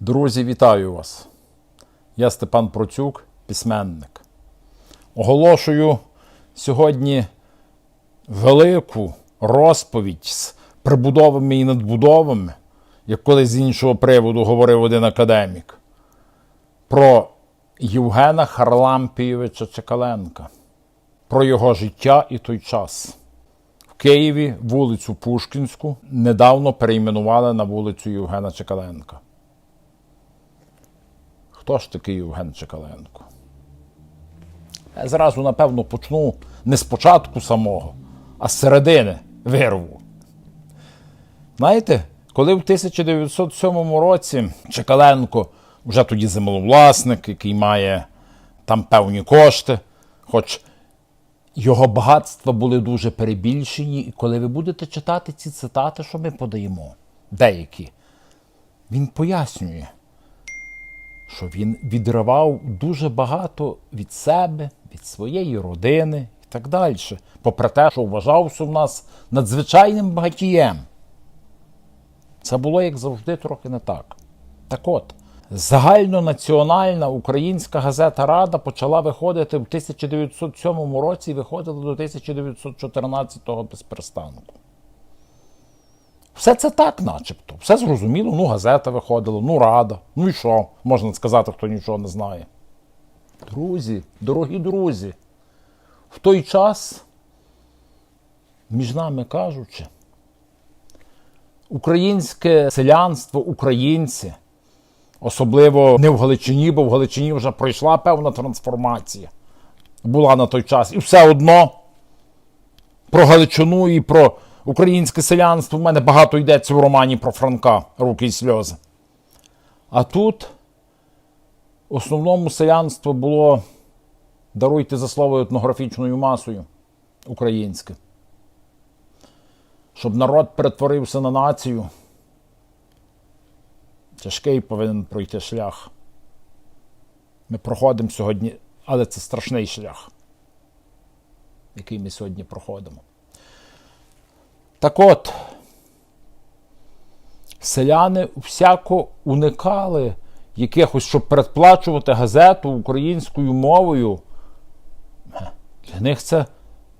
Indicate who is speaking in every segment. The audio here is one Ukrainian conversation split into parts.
Speaker 1: Друзі, вітаю вас! Я Степан Процюк, письменник. Оголошую сьогодні велику розповідь з прибудовами і надбудовами, як колись з іншого приводу говорив один академік, про Євгена Харлампійовича Чекаленка, про його життя і той час. В Києві вулицю Пушкінську недавно перейменували на вулицю Євгена Чекаленка. Хто ж такий Євген Чекаленко? Я зразу, напевно, почну не з початку самого, а з середини вирву. Знаєте, коли в 1907 році Чекаленко, вже тоді землевласник, який має там певні кошти, хоч його багатства були дуже перебільшені, і коли ви будете читати ці цитати, що ми подаємо, деякі, він пояснює що він відривав дуже багато від себе, від своєї родини і так далі. Попри те, що вважався в нас надзвичайним багатієм. Це було, як завжди, трохи не так. Так от, загальнонаціональна українська газета Рада почала виходити в 1907 році і виходила до 1914 без перестанку. Все це так, начебто. Все зрозуміло. Ну, газета виходила, ну рада. Ну і що? Можна сказати, хто нічого не знає. Друзі, дорогі друзі, в той час, між нами кажучи, українське селянство, українці, особливо не в Галичині, бо в Галичині вже пройшла певна трансформація. Була на той час. І все одно про Галичину і про українське селянство в мене багато йдеться в романі про Франка Руки і сльози. А тут основному селянство було, даруйте за слово, етнографічною масою українське. Щоб народ перетворився на націю, тяжкий повинен пройти шлях. Ми проходимо сьогодні, але це страшний шлях, який ми сьогодні проходимо. Так от, селяни всяко уникали якихось, щоб передплачувати газету українською мовою. Для них це.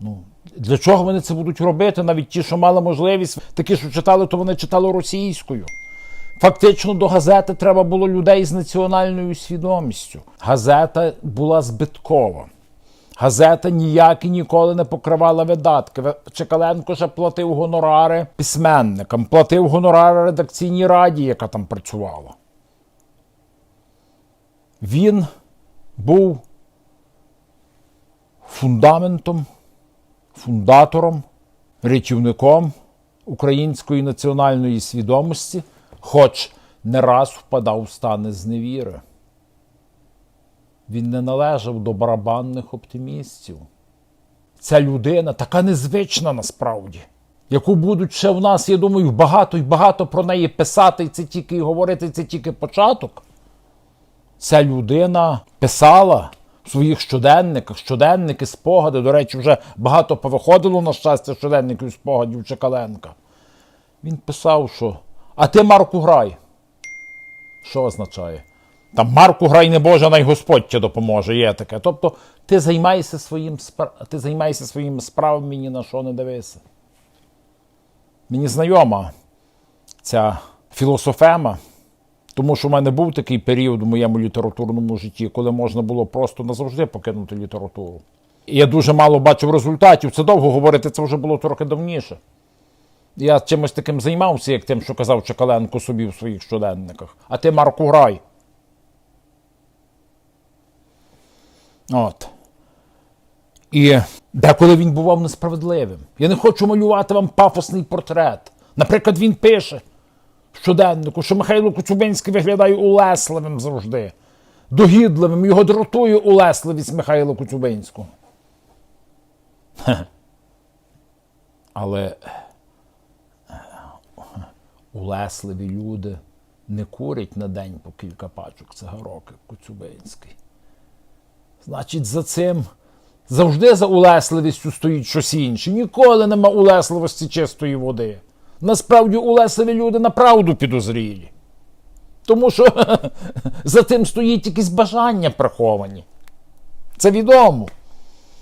Speaker 1: Ну, для чого вони це будуть робити? Навіть ті, що мали можливість, такі, що читали, то вони читали російською. Фактично до газети треба було людей з національною свідомістю. Газета була збиткова. Газета ніяк і ніколи не покривала видатки. Чекаленко ще платив гонорари письменникам, платив гонорари редакційній раді, яка там працювала. Він був фундаментом, фундатором, рятівником української національної свідомості, хоч не раз впадав в стани зневіри. Він не належав до барабанних оптимістів. Ця людина така незвична насправді, яку будуть ще в нас, я думаю, багато і багато про неї писати, і це тільки і говорити, це тільки початок. Ця людина писала в своїх щоденниках, щоденники, спогади. До речі, вже багато повиходило, на щастя, щоденників спогадів Чекаленка. Він писав, що А ти, Марку, грай. Що означає? Там Марку грай не Боже, най Господь тебе допоможе, є таке. Тобто ти займайся своїм ти займайся своїми справами, ні на що не дивися. Мені знайома ця філософема, тому що в мене був такий період у моєму літературному житті, коли можна було просто назавжди покинути літературу. І я дуже мало бачив результатів. Це довго говорити, це вже було трохи давніше. Я чимось таким займався, як тим, що казав Чекаленко собі в своїх щоденниках. А ти, Марку, грай. От. І деколи він бував несправедливим. Я не хочу малювати вам пафосний портрет. Наприклад, він пише щоденнику, що Михайло Коцюбинський виглядає улесливим завжди, догідливим, його дратує улесливість Михайла Коцюбинського. Але е, улесливі люди не курять на день по кілька пачок цигарок, Коцюбинський. Значить, за цим завжди за улесливістю стоїть щось інше. Ніколи нема улесливості чистої води. Насправді улесливі люди на правду підозрілі. Тому що за тим стоїть якісь бажання приховані. Це відомо.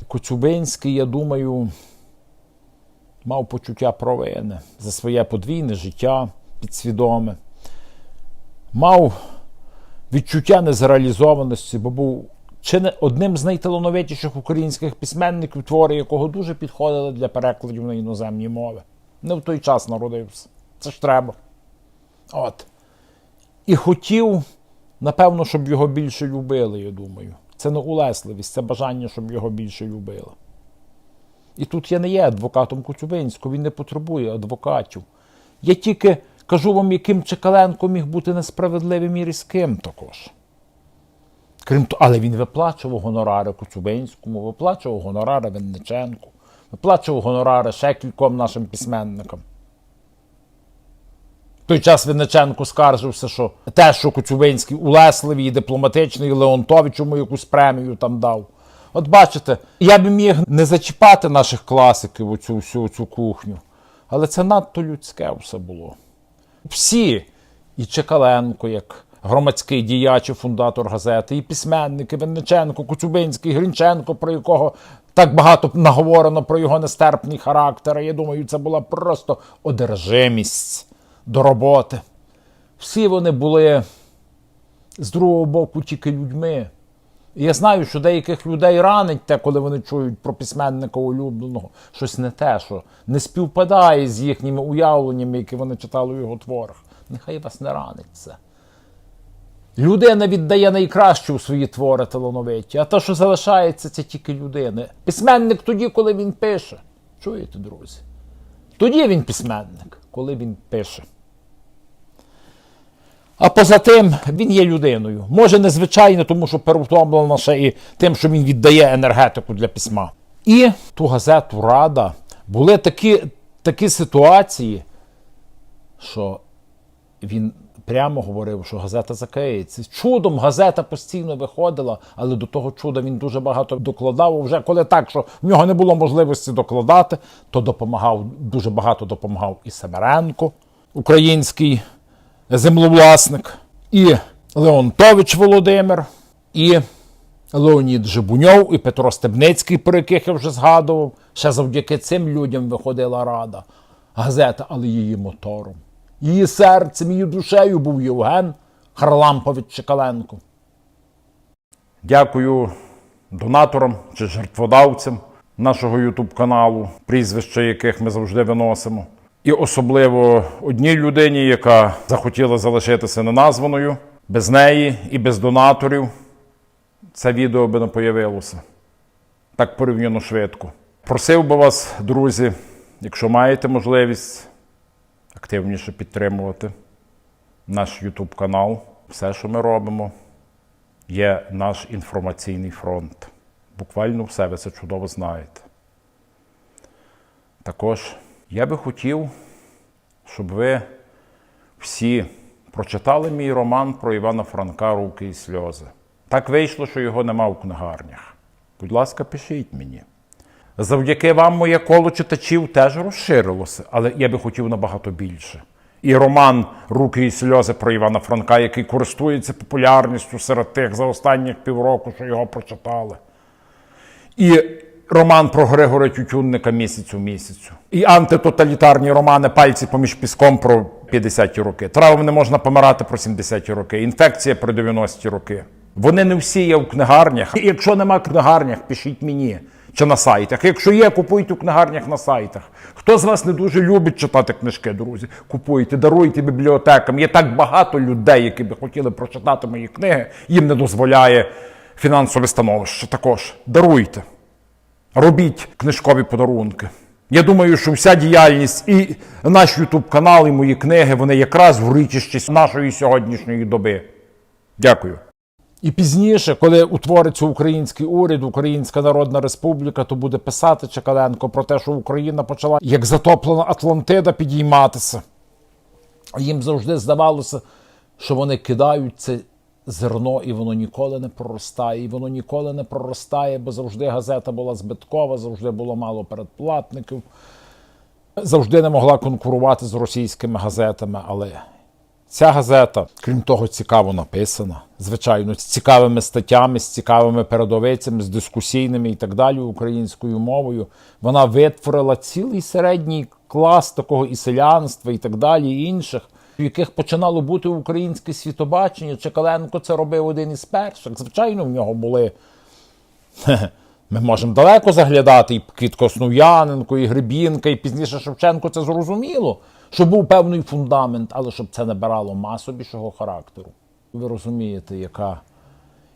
Speaker 1: Коцюбинський, я думаю, мав почуття провини за своє подвійне життя підсвідоме. Мав відчуття незреалізованості, бо був чи не одним з найталановитіших українських письменників, твори якого дуже підходили для перекладів на іноземні мови. Не в той час народився. Це ж треба. От. І хотів, напевно, щоб його більше любили, я думаю. Це не улесливість, це бажання, щоб його більше любили. І тут я не є адвокатом Коцюбинського, він не потребує адвокатів. Я тільки кажу вам, яким Чекаленко міг бути несправедливим і різким також. Крім того, але він виплачував гонорари Коцюбинському, виплачував гонорари Винниченку, виплачував гонорари ще кільком нашим письменникам. В той час Винниченко скаржився, що те, що Коцюбинський улесливий і дипломатичний, Леонтович йому якусь премію там дав. От бачите, я б міг не зачіпати наших класиків оцю всю цю кухню, але це надто людське все було. Всі, і Чекаленко, як громадський діяч і фундатор газети, і письменники Винниченко, Коцюбинський, Грінченко, про якого так багато наговорено про його нестерпний характер. Я думаю, це була просто одержимість до роботи. Всі вони були з другого боку тільки людьми. І я знаю, що деяких людей ранить те, коли вони чують про письменника улюбленого, щось не те, що не співпадає з їхніми уявленнями, які вони читали у його творах. Нехай вас не ранить це. Людина віддає найкраще у свої твори талановиті, а те, що залишається, це тільки людина. Письменник тоді, коли він пише. Чуєте, друзі? Тоді він письменник, коли він пише. А поза тим, він є людиною. Може, незвичайно, тому що перевтомлено ще і тим, що він віддає енергетику для письма. І ту газету Рада були такі, такі ситуації, що він прямо говорив, що газета закриється. Чудом газета постійно виходила, але до того чуда він дуже багато докладав. Вже коли так, що в нього не було можливості докладати, то допомагав дуже багато допомагав і Семеренко, український землевласник, і Леонтович Володимир, і Леонід Жибуньов, і Петро Стебницький, про яких я вже згадував. Ще завдяки цим людям виходила рада. Газета, але її мотором. Її серцем, її душею був Євген Харлампович Чекаленко. Дякую донаторам чи жертводавцям нашого Ютуб каналу, прізвища яких ми завжди виносимо. І особливо одній людині, яка захотіла залишитися неназваною. Без неї і без донаторів це відео би не появилося. Так порівняно швидко. Просив би вас, друзі, якщо маєте можливість активніше підтримувати наш YouTube канал. Все, що ми робимо, є наш інформаційний фронт. Буквально все, ви це чудово знаєте. Також я би хотів, щоб ви всі прочитали мій роман про Івана Франка Руки і сльози. Так вийшло, що його нема в книгарнях. Будь ласка, пишіть мені. Завдяки вам моє коло читачів теж розширилося, але я би хотів набагато більше. І роман Руки і сльози про Івана Франка, який користується популярністю серед тих за останніх півроку, що його прочитали. І роман про Григора Тютюнника місяць у місяцю. І антитоталітарні романи Пальці поміж піском про 50-ті роки. Травм не можна помирати про 70-ті роки. Інфекція про 90-ті роки. Вони не всі є в книгарнях. І якщо нема книгарнях, пишіть мені чи на сайтах. Якщо є, купуйте у книгарнях на сайтах. Хто з вас не дуже любить читати книжки, друзі? Купуйте, даруйте бібліотекам. Є так багато людей, які би хотіли прочитати мої книги. Їм не дозволяє фінансове становище. Також даруйте. Робіть книжкові подарунки. Я думаю, що вся діяльність і наш Ютуб канал, і мої книги, вони якраз в урочищі нашої сьогоднішньої доби. Дякую. І пізніше, коли утвориться український уряд, Українська Народна Республіка, то буде писати Чекаленко про те, що Україна почала як затоплена Атлантида підійматися. Їм завжди здавалося, що вони кидають це зерно, і воно ніколи не проростає. І воно ніколи не проростає, бо завжди газета була збиткова, завжди було мало передплатників, завжди не могла конкурувати з російськими газетами. Але Ця газета, крім того, цікаво написана. Звичайно, з цікавими статтями, з цікавими передовицями, з дискусійними і так далі українською мовою. Вона витворила цілий середній клас такого і селянства, і так далі, і інших, в яких починало бути українське світобачення. Чекаленко це робив один із перших. Звичайно, в нього були. Ми можемо далеко заглядати і Квітко Основ'яненко, і Гребінка, і пізніше Шевченко. Це зрозуміло, що був певний фундамент, але щоб це набирало масовішого характеру. Ви розумієте, яка,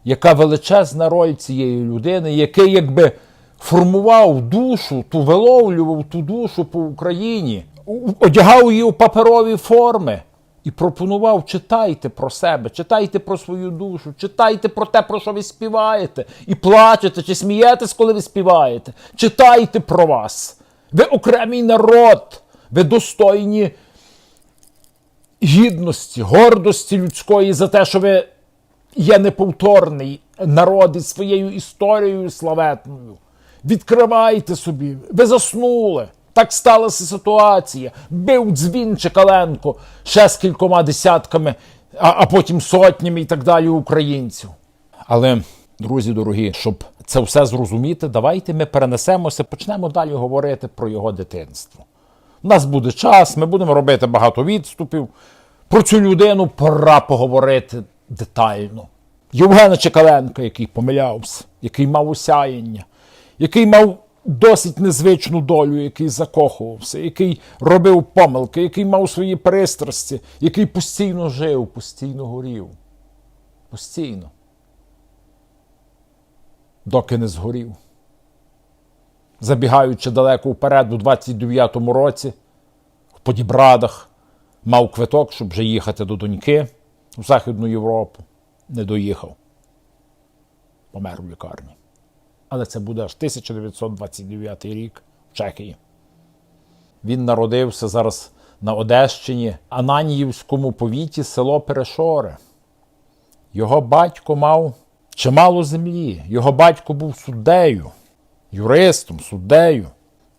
Speaker 1: яка величезна роль цієї людини, який якби формував душу, ту виловлював ту душу по Україні, одягав її у паперові форми. І пропонував читайте про себе, читайте про свою душу, читайте про те, про що ви співаєте, і плачете, чи смієтесь, коли ви співаєте. Читайте про вас. Ви окремий народ, ви достойні гідності, гордості людської за те, що ви є неповторний народ із своєю історією славетною. Відкривайте собі, ви заснули. Так сталася ситуація. Бив дзвін Чекаленко ще з кількома десятками, а, а потім сотнями і так далі українців. Але, друзі дорогі, щоб це все зрозуміти, давайте ми перенесемося, почнемо далі говорити про його дитинство. У нас буде час, ми будемо робити багато відступів. Про цю людину пора поговорити детально. Євгена Чекаленка, який помилявся, який мав осяяння, який мав досить незвичну долю, який закохувався, який робив помилки, який мав свої пристрасті, який постійно жив, постійно горів. Постійно. Доки не згорів забігаючи далеко вперед, у 29-му році, в Подібрадах, мав квиток, щоб вже їхати до доньки у Західну Європу. Не доїхав. Помер у лікарні. Але це буде аж 1929 рік в Чехії. Він народився зараз на Одещині, Ананіївському повіті, село Перешоре. Його батько мав чимало землі. Його батько був суддею юристом, суддею,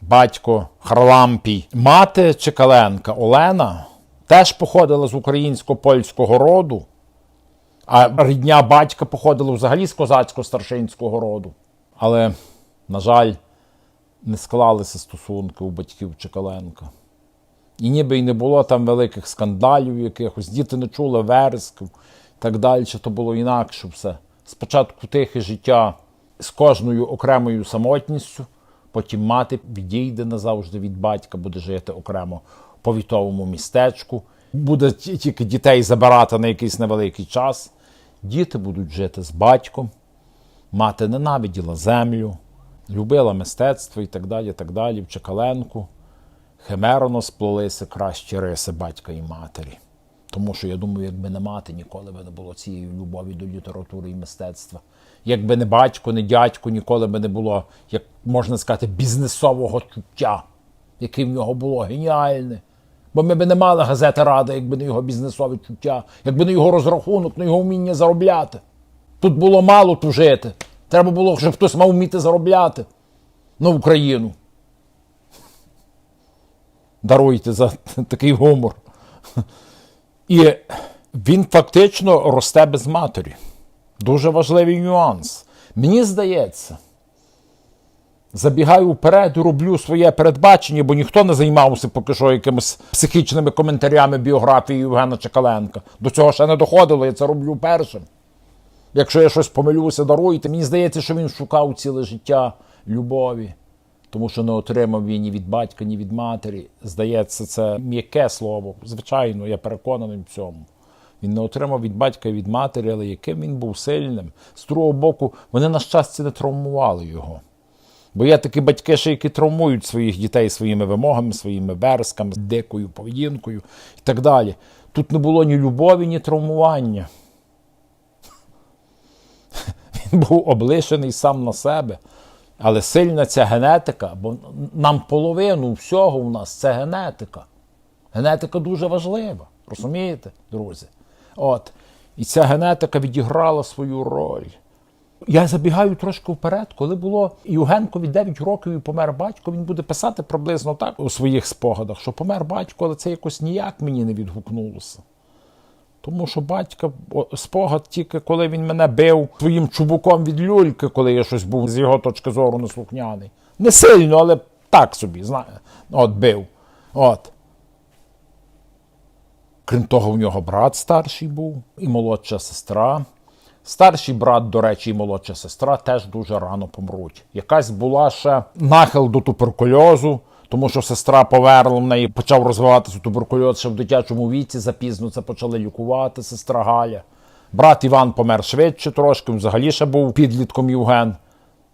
Speaker 1: батько Харлампій. Мати Чекаленка Олена теж походила з українсько-польського роду, а рідня батька походила взагалі з козацько-старшинського роду. Але, на жаль, не склалися стосунки у батьків Чекаленка. І ніби й не було там великих скандалів якихось, діти не чули вересків і так далі, то було інакше все. Спочатку тихе життя з кожною окремою самотністю, потім мати відійде назавжди від батька, буде жити окремо в повітовому містечку, буде тільки дітей забирати на якийсь невеликий час. Діти будуть жити з батьком, мати ненавиділа землю, любила мистецтво і так далі. так далі. В Чекаленку химерно сплелися кращі риси батька і матері. Тому що я думаю, якби не мати, ніколи би не було цієї любові до літератури і мистецтва. Якби не батько, не дядько, ніколи би не було, як можна сказати, бізнесового чуття, яке в нього було геніальне. Бо ми б не мали газети Рада, якби не його бізнесове чуття, якби не його розрахунок, не його вміння заробляти. Тут було мало тужити. Треба було, щоб хтось мав вміти заробляти на Україну. Даруйте за такий гумор. І він фактично росте без матері. Дуже важливий нюанс. Мені здається, забігаю вперед роблю своє передбачення, бо ніхто не займався поки що якимись психічними коментарями біографії Євгена Чекаленка. До цього ще не доходило, я це роблю першим. Якщо я щось помилюся, даруйте. Мені здається, що він шукав ціле життя любові, тому що не отримав він ні від батька, ні від матері. Здається, це м'яке слово. Звичайно, я переконаний в цьому. Він не отримав від батька і від матері, але яким він був сильним. З другого боку, вони на щастя не травмували його. Бо є такі батьки, ще які травмують своїх дітей своїми вимогами, своїми версками, дикою поведінкою і так далі. Тут не було ні любові, ні травмування. Він був облишений сам на себе. Але сильна ця генетика, бо нам половину всього у нас це генетика. Генетика дуже важлива, розумієте, друзі? От. І ця генетика відіграла свою роль. Я забігаю трошки вперед, коли було Євгенкові 9 років і помер батько, він буде писати приблизно так у своїх спогадах, що помер батько, але це якось ніяк мені не відгукнулося. Тому що батька спогад тільки коли він мене бив своїм чубуком від люльки, коли я щось був з його точки зору неслухняний. Не сильно, але так собі, знає. От бив. От. Крім того, в нього брат старший був і молодша сестра. Старший брат, до речі, і молодша сестра теж дуже рано помруть. Якась була ще нахил до туберкульозу, тому що сестра поверла в неї, почав розвиватися туберкульоз ще в дитячому віці, запізно це почали лікувати, сестра Галя. Брат Іван помер швидше трошки, взагалі ще був підлітком Євген.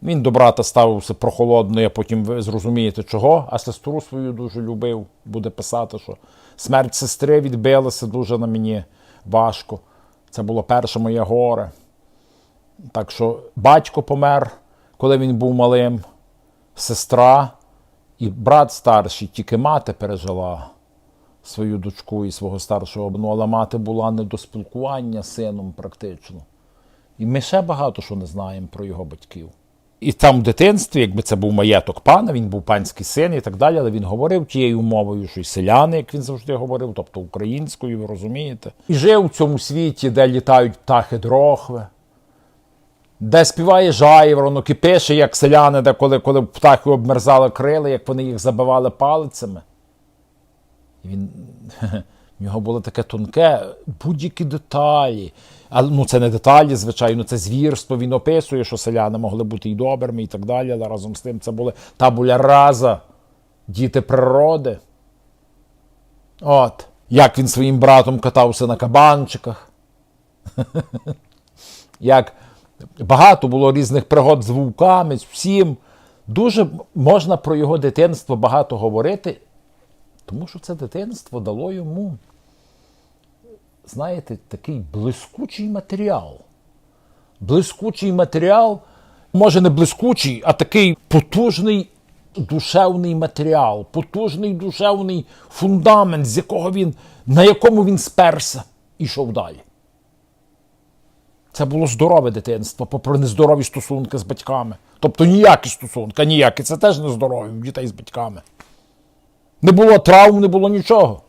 Speaker 1: Він до брата ставився прохолодно, а потім ви зрозумієте чого. А сестру свою дуже любив. Буде писати, що смерть сестри відбилася дуже на мені важко. Це було перше моє горе. Так що батько помер, коли він був малим, сестра і брат старший, тільки мати пережила свою дочку і свого старшого ну, але мати була не до спілкування з сином практично. І ми ще багато що не знаємо про його батьків. І там в дитинстві, якби це був маєток пана, він був панський син і так далі, але він говорив тією мовою, що й селяни, як він завжди говорив, тобто українською, ви розумієте. І жив у цьому світі, де літають птахи дрохви, де співає жайворонок і пише, як селяни, де коли, коли птахи обмерзали крила, як вони їх забивали палицями. І він в нього було таке тонке, будь-які деталі. Але ну це не деталі, звичайно, це звірство. Він описує, що селяни могли бути і добрими, і так далі. Але разом з тим це були табуля раза, діти природи. От. Як він своїм братом катався на кабанчиках. Як багато було різних пригод з вовками, з всім. Дуже можна про його дитинство багато говорити, тому що це дитинство дало йому, знаєте, такий блискучий матеріал. Блискучий матеріал, може не блискучий, а такий потужний душевний матеріал, потужний душевний фундамент, з якого він, на якому він сперся і йшов далі. Це було здорове дитинство, попри нездорові стосунки з батьками. Тобто ніякі стосунки, ніякі. Це теж нездорові у дітей з батьками. Не було травм, не було нічого.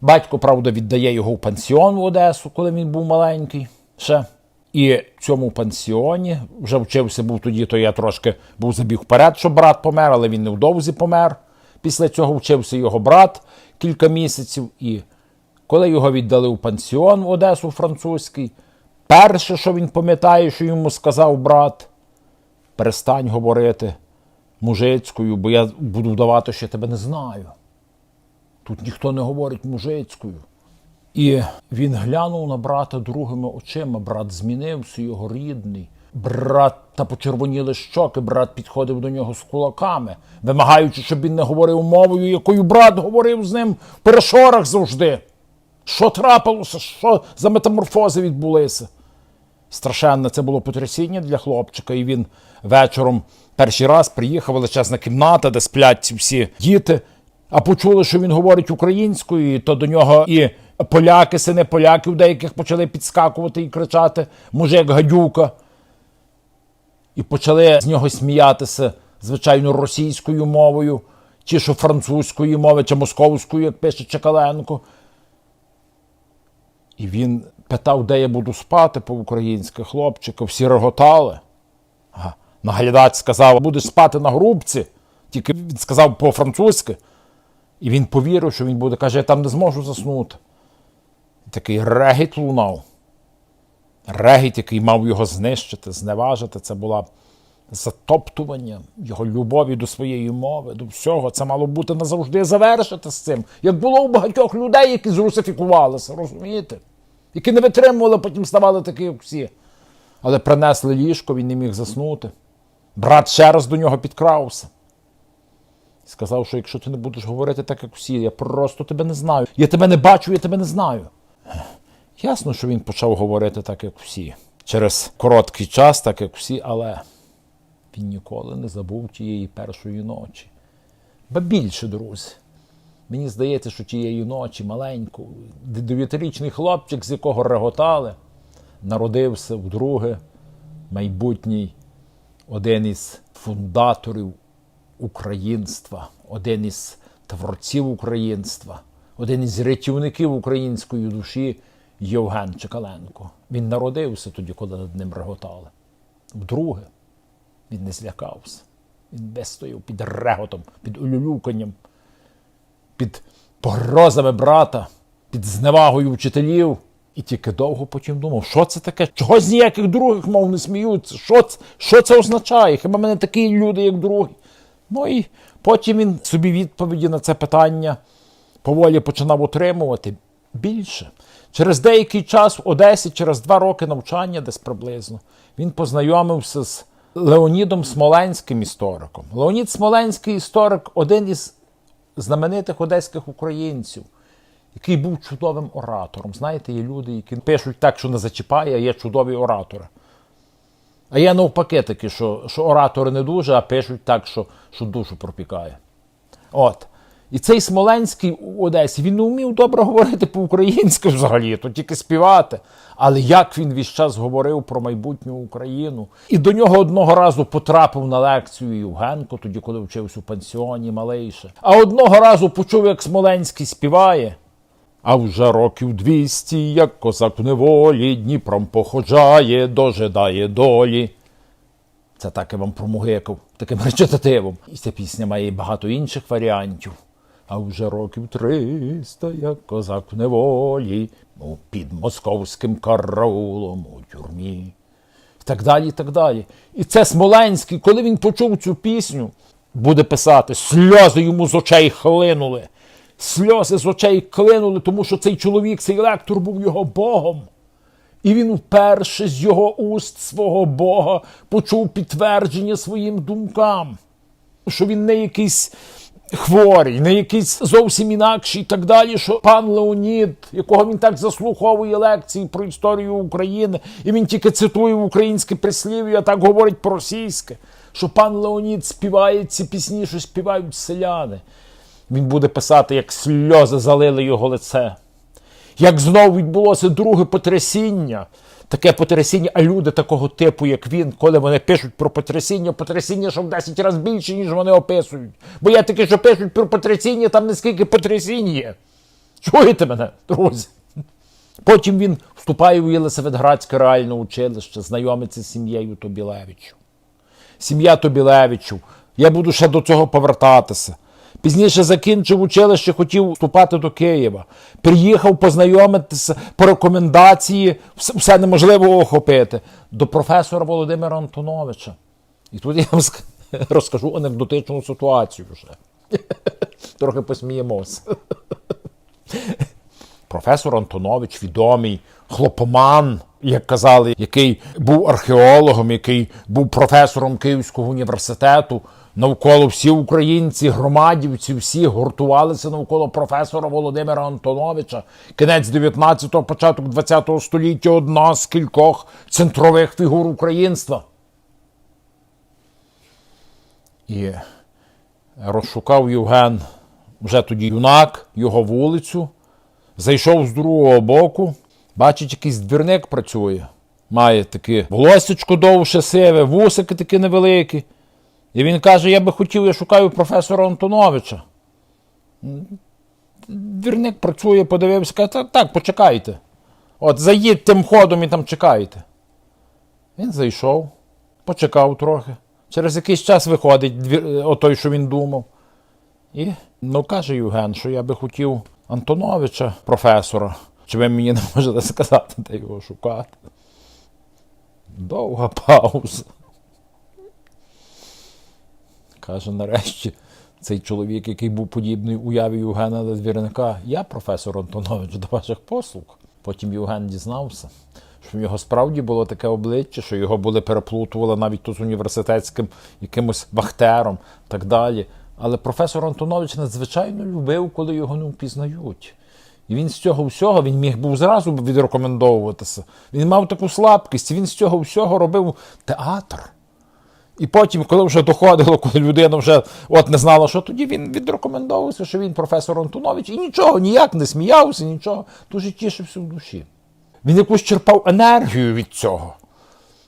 Speaker 1: Батько, правда, віддає його в пансіон в Одесу, коли він був маленький. ще. І в цьому пансіоні вже вчився був тоді, то я трошки був забіг вперед, щоб брат помер, але він невдовзі помер. Після цього вчився його брат кілька місяців. І коли його віддали в пансіон в Одесу французький, перше, що він пам'ятає, що йому сказав брат, перестань говорити мужицькою, бо я буду вдавати, що я тебе не знаю. Тут ніхто не говорить мужицькою. І він глянув на брата другими очима. Брат змінився, його рідний. Брат та почервоніли щоки, брат підходив до нього з кулаками, вимагаючи, щоб він не говорив мовою, якою брат говорив з ним в перешорах завжди. Що трапилося? Що за метаморфози відбулися? Страшенне це було потрясіння для хлопчика, і він вечором перший раз приїхав величезна кімната, де сплять всі діти. А почули, що він говорить українською, то до нього і поляки, сини поляків, деяких почали підскакувати і кричати мужик гадюка. І почали з нього сміятися, звичайно, російською мовою, чи що французькою мови, чи московською, як пише Чекаленко. І він питав, де я буду спати по-українськи, хлопчика, всі реготали. Наглядач сказав, будеш спати на грубці, тільки він сказав по-французьки. І він повірив, що він буде, каже, я там не зможу заснути. Такий регіт лунав. Регіт, який мав його знищити, зневажити, це була затоптування його любові до своєї мови, до всього. Це мало бути назавжди завершити з цим. Як було у багатьох людей, які зрусифікувалися, розумієте? Які не витримували, потім ставали такі, як всі. Але принесли ліжко, він не міг заснути. Брат ще раз до нього підкрався. Сказав, що якщо ти не будеш говорити так, як всі, я просто тебе не знаю. Я тебе не бачу, я тебе не знаю. Ясно, що він почав говорити так, як всі. Через короткий час, так як всі, але він ніколи не забув тієї першої ночі. Ба більше, друзі. Мені здається, що тієї ночі маленьку, дев'ятирічний хлопчик, з якого реготали, народився вдруге майбутній один із фундаторів українства, один із творців українства, один із рятівників української душі Євген Чекаленко. Він народився тоді, коли над ним реготали. Вдруге, він не злякався. Він вистояв під реготом, під улюлюканням, під погрозами брата, під зневагою вчителів. І тільки довго потім думав, що це таке? Чого з ніяких других мов не сміються? Що це, що це означає? Хіба мене такі люди, як другі? Ну і потім він собі відповіді на це питання поволі починав отримувати більше. Через деякий час в Одесі, через два роки навчання, десь приблизно, він познайомився з Леонідом Смоленським істориком. Леонід Смоленський історик один із знаменитих одеських українців, який був чудовим оратором. Знаєте, є люди, які пишуть так, що не зачіпає, а є чудові оратори. А є навпаки такі, що, що оратори не дуже, а пишуть так, що, що душу пропікає. От. І цей Смоленський у Одесі, він не вмів добре говорити по-українськи взагалі, то тільки співати. Але як він весь час говорив про майбутню Україну. І до нього одного разу потрапив на лекцію Євгенко, тоді, коли вчився у пансіоні малейше. А одного разу почув, як Смоленський співає. А вже років двісті, як козак в неволі, Дніпром походжає, дожидає долі. Це так я вам про промугикав таким речитативом. І ця пісня має багато інших варіантів. А вже років триста, як козак в неволі, мов під московським караулом у тюрмі. І так далі, і так далі. І це Смоленський, коли він почув цю пісню, буде писати, сльози йому з очей хлинули. Сльози з очей клинули, тому що цей чоловік, цей лектор був його Богом. І він вперше з його уст свого Бога почув підтвердження своїм думкам, що він не якийсь хворий, не якийсь зовсім інакший і так далі, що пан Леонід, якого він так заслуховує лекції про історію України, і він тільки цитує українське прислів'я, так говорить по-російськи, що пан Леонід співає ці пісні, що співають селяни. Він буде писати, як сльози залили його лице. Як знову відбулося друге потрясіння, таке потрясіння, а люди такого типу, як він, коли вони пишуть про потрясіння, потрясіння, що в 10 разів більше, ніж вони описують. Бо я таки, що пишуть про потрясіння, там не скільки потрясінь є. Чуєте мене, друзі? Потім він вступає у Єлисаветградське реальне училище, знайомиться з сім'єю Тобілевичів. Сім'я Тобілевичів. Я буду ще до цього повертатися. Пізніше закінчив училище, хотів вступати до Києва. Приїхав познайомитися по рекомендації, все неможливо охопити, до професора Володимира Антоновича. І тут я вам розкажу анекдотичну ситуацію вже. Трохи посміємося. Професор Антонович, відомий хлопоман, як казали, який був археологом, який був професором Київського університету. Навколо всі українці, громадівці, всі гуртувалися навколо професора Володимира Антоновича. Кінець 19-го, початок 20-го століття одна з кількох центрових фігур українства. І розшукав Євген вже тоді юнак, його вулицю. Зайшов з другого боку, бачить, якийсь двірник працює. Має таке волосечко довше сиве, вусики такі невеликі. І він каже: Я би хотів, я шукаю професора Антоновича. Двірник працює, подивився, каже, так, так, почекайте. От заїдь тим ходом і там чекайте. Він зайшов, почекав трохи. Через якийсь час виходить е, отой, що він думав. І ну каже Євген, що я би хотів Антоновича, професора. Чи ви мені не можете сказати, де його шукати? Довга пауза. Каже, нарешті, цей чоловік, який був подібний уяві Євгена Ледвірника, я професор Антонович до ваших послуг. Потім Євген дізнався, що в нього справді було таке обличчя, що його були переплутували навіть тут з університетським якимось вахтером так далі. Але професор Антонович надзвичайно любив, коли його не впізнають. І він з цього всього він міг був зразу відрекомендовуватися. Він мав таку слабкість, він з цього всього робив театр. І потім, коли вже доходило, коли людина вже от не знала, що тоді він відрекомендовувався, що він професор Антонович, і нічого, ніяк не сміявся, нічого, дуже тішився в душі. Він якусь черпав енергію від цього,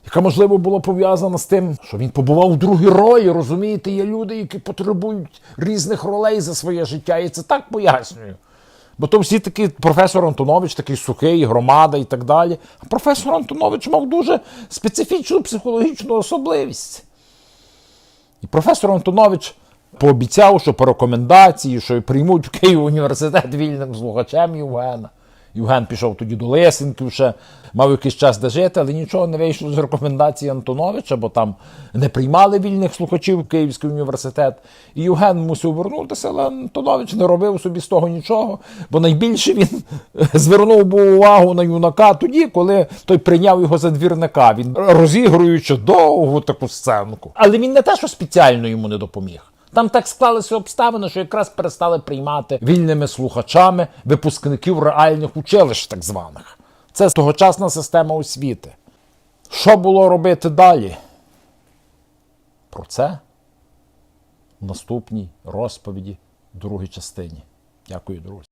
Speaker 1: яка, можливо, була пов'язана з тим, що він побував в другій ролі. Розумієте, є люди, які потребують різних ролей за своє життя. І це так пояснюю. Бо то всі такі професор Антонович, такий сухий, громада і так далі. А професор Антонович мав дуже специфічну психологічну особливість. І професор Антонович пообіцяв, що по рекомендації, що приймуть в Київ університет вільним слухачем Євгена. Євген пішов тоді до Лисенків, ще мав якийсь час де жити, але нічого не вийшло з рекомендації Антоновича, бо там не приймали вільних слухачів Київський університет. І Євген мусив вернутися, але Антонович не робив собі з того нічого, бо найбільше він звернув увагу на юнака тоді, коли той прийняв його за двірника. Він розігруючи довгу таку сценку. Але він не те, що спеціально йому не допоміг. Там так склалися обставини, що якраз перестали приймати вільними слухачами випускників реальних училищ, так званих. Це тогочасна система освіти. Що було робити далі? Про це в наступній розповіді, другій частині. Дякую, друзі.